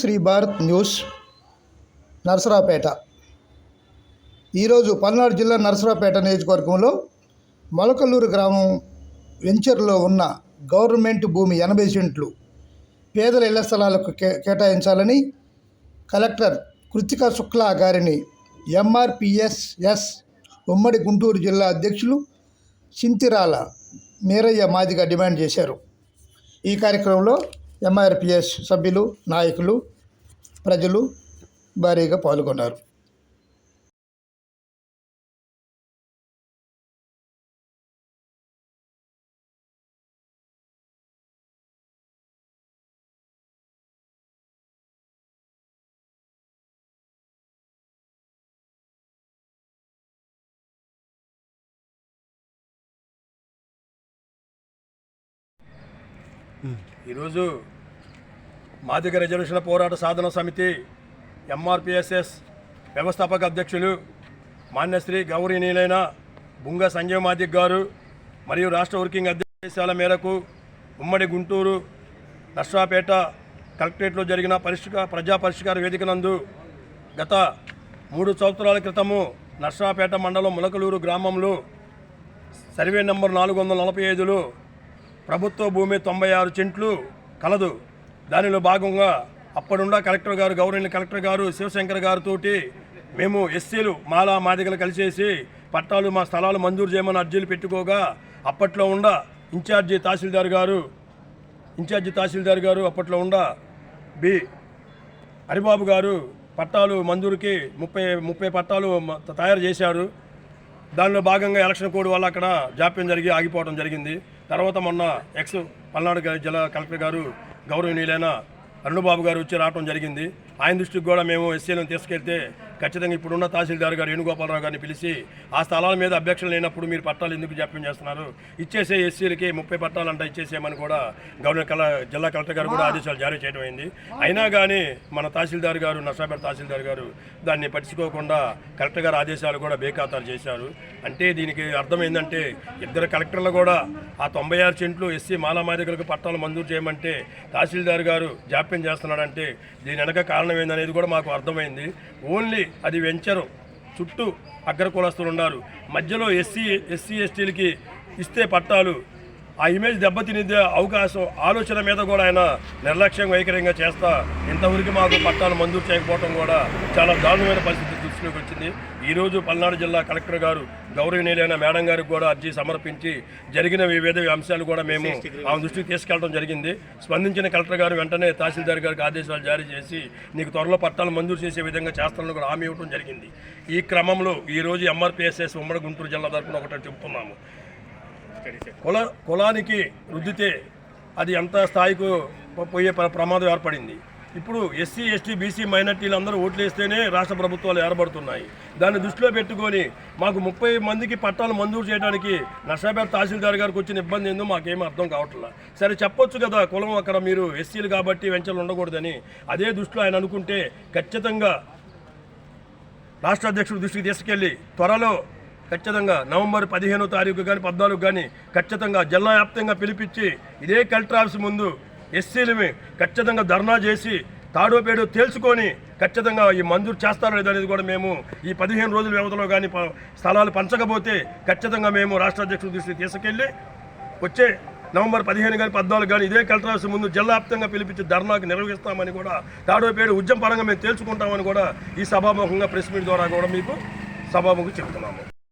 Shri Bharat news Narasaraopet. ఈరోజు పల్నాడు జిల్లా నరసరావుపేట నియోజకవర్గంలో మొలకల్లూరు గ్రామం వెంచర్లో ఉన్న గవర్నమెంట్ భూమి ఎనభై సెంట్లు పేదల ఇళ్ళ స్థలాలకు కే కేటాయించాలని కలెక్టర్ కృతికా శుక్లా గారిని ఎంఆర్పిఎస్ఎస్ ఉమ్మడి గుంటూరు జిల్లా అధ్యక్షులు చింతిరాల మీరయ్య మాదిగా డిమాండ్ చేశారు. ఈ కార్యక్రమంలో ఎంఆర్పిఎస్ సభ్యులు నాయకులు ప్రజలు భారీగా పాల్గొన్నారు. ఈరోజు మాదిగ రిజర్వేషన్ల పోరాట సాధన సమితి ఎంఆర్పిఎస్ఎస్ వ్యవస్థాపక అధ్యక్షులు మాన్యశ్రీ గౌరవనీయులైన బుంగ సంజయ్ మాదిక్ గారు మరియు రాష్ట్ర వర్కింగ్ అధ్యక్షాల మేరకు ఉమ్మడి గుంటూరు నర్సాపేట కలెక్టరేట్లో జరిగిన పరిష్క ప్రజా పరిష్కార వేదిక నందు గత మూడు సంవత్సరాల క్రితము నర్సాపేట మండలం ములకలూరు గ్రామంలో సర్వే నంబర్ నాలుగు వందల నలభై ఐదులో ప్రభుత్వ భూమి తొంభై ఆరు చెంట్లు కలదు. దానిలో భాగంగా అప్పుడున్న కలెక్టర్ గారు గౌరవనీయ కలెక్టర్ గారు శివశంకర్ గారితో మేము ఎస్సీలు మాలా మాదిగలు కలిసేసి పట్టాలు మా స్థలాలు మంజూరు చేయమని అర్జీలు పెట్టుకోగా అప్పట్లో ఉండ ఇన్ఛార్జి తహసీల్దార్ గారు ఇన్ఛార్జి తహసీల్దార్ గారు అప్పట్లో ఉండ బి హరిబాబు గారు పట్టాలు మంజూరుకి ముప్పై ముప్పై పట్టాలు తయారు చేశారు. దానిలో భాగంగా ఎలక్షన్ కోడ్ వల్ల అక్కడ జాప్యం జరిగి ఆగిపోవడం జరిగింది. తర్వాత మొన్న ఎక్స్ పల్నాడు జిల్లా కలెక్టర్ గారు గౌరవనీయులైన అరుణబాబు గారు వచ్చి రావడం జరిగింది. ఆయన దృష్టికి కూడా మేము ఎస్సీలను తీసుకెళ్తే ఖచ్చితంగా ఇప్పుడున్న తహసీల్దార్ గారు వేణుగోపాలరావు గారిని పిలిచి ఆ స్థలాల మీద అభ్యక్షలు లేనప్పుడు మీరు పట్టాలు ఎందుకు జాప్యం చేస్తున్నారు? ఇచ్చేసే ఎస్సీలకి ముప్పై పట్టాలంట ఇచ్చేసేయమని కూడా గవర్నర్ కల జిల్లా కలెక్టర్ గారు కూడా ఆదేశాలు జారీ చేయడం అయింది. అయినా కానీ మన తహసీల్దార్ గారు నర్సాపేట తహసీల్దార్ గారు దాన్ని పట్టించుకోకుండా కలెక్టర్ గారు ఆదేశాలు కూడా బేఖాతారు చేశారు. అంటే దీనికి అర్థం ఏంటంటే ఇద్దరు కలెక్టర్లు కూడా ఆ తొంభై ఆరు సెంట్లు ఎస్సీ మాలామాదిగలకు పట్టాలు మంజూరు చేయమంటే తహసీల్దార్ గారు జాప్యం చేస్తున్నాడంటే దీని వెనక కారణం ఏందనేది కూడా మాకు అర్థమైంది. ఓన్లీ అది వెంచరు. చుట్టూ అగ్ర కులస్తులు ఉన్నారు. మధ్యలో ఎస్సీ ఎస్సీ ఎస్టీలకి ఇస్తే పట్టాలు. ఆ ఇమేజ్ దెబ్బతినిద్దే అవకాశం. ఆలోచన మీద కూడా ఆయన నిర్లక్ష్యం వైఖరిగా చేస్తా ఇంతవరకు మాకు పట్టాలు మంజూరు చేయకపోవడం కూడా చాలా దారుణమైన పరిస్థితి దృష్టిలోకి వచ్చింది. ఈరోజు పల్నాడు జిల్లా కలెక్టర్ గారు గౌరవనీయులైన మేడం గారికి కూడా అర్జీ సమర్పించి జరిగిన వివిధ అంశాలు కూడా మేము ఆమె దృష్టికి తీసుకెళ్ళడం జరిగింది. స్పందించిన కలెక్టర్ గారు వెంటనే తహసీల్దార్ గారికి ఆదేశాలు జారీ చేసి నీకు త్వరలో పట్టాలు మంజూరు చేసే విధంగా చేస్తానని కూడా హామీ ఇవ్వడం జరిగింది. ఈ క్రమంలో ఈరోజు ఎంఆర్పిఎస్ఎస్ ఉమ్మడి గుంటూరు జిల్లా తరఫున ఒకటి చెప్తున్నాము కుల కులానికి రుద్దితే అది ఎంత స్థాయికి పోయే ప్ర- ప్రమాదం ఏర్పడింది. ఇప్పుడు ఎస్సీ ఎస్టీ బీసీ మైనార్టీలు అందరూ ఓట్లు వేస్తేనే రాష్ట్ర ప్రభుత్వాలు ఏర్పడుతున్నాయి. దాన్ని దృష్టిలో పెట్టుకొని మాకు ముప్పై మందికి పట్టాలు మంజూరు చేయడానికి నర్సాపేట తహసీల్దార్ గారికి వచ్చిన ఇబ్బంది ఏందో మాకేమీ అర్థం కావట్లేదు సరే చెప్పొచ్చు కదా కులం అక్కడ మీరు ఎస్సీలు కాబట్టి వెంచలు ఉండకూడదని. అదే దృష్టిలో ఆయన అనుకుంటే ఖచ్చితంగా రాష్ట్ర అధ్యక్షుడు దృష్టికి తీసుకెళ్ళి త్వరలో ఖచ్చితంగా నవంబర్ పదిహేనో తారీఖు కానీ పద్నాలుగు కానీ ఖచ్చితంగా జిల్లా వ్యాప్తంగా పిలిపించి ఇదే కలెక్టర్ ఆఫీస్ ముందు ఎస్సీలమే ఖచ్చితంగా ధర్నా చేసి తాడోపేడో తేల్చుకొని ఖచ్చితంగా ఈ మంజూరు చేస్తారో లేదనేది అనేది కూడా మేము ఈ పదిహేను రోజుల వ్యవధిలో కానీ స్థలాలు పంచకపోతే ఖచ్చితంగా మేము రాష్ట్ర అధ్యక్షుడి దృష్టికి తీసుకెళ్ళి వచ్చే నవంబర్ పదిహేను కానీ పద్నాలుగు కానీ ఇదే కలెక్టర్ ఆఫీస్ ముందు జిల్లా వ్యాప్తంగా పిలిపించి ధర్నాకు నిర్వహిస్తామని కూడా తాడోపేడు ఉద్యమ పరంగా మేము తేల్చుకుంటామని కూడా ఈ సభాముఖంగా ప్రెస్ మీట్ ద్వారా కూడా మీకు సభాముఖం చెప్తున్నాము.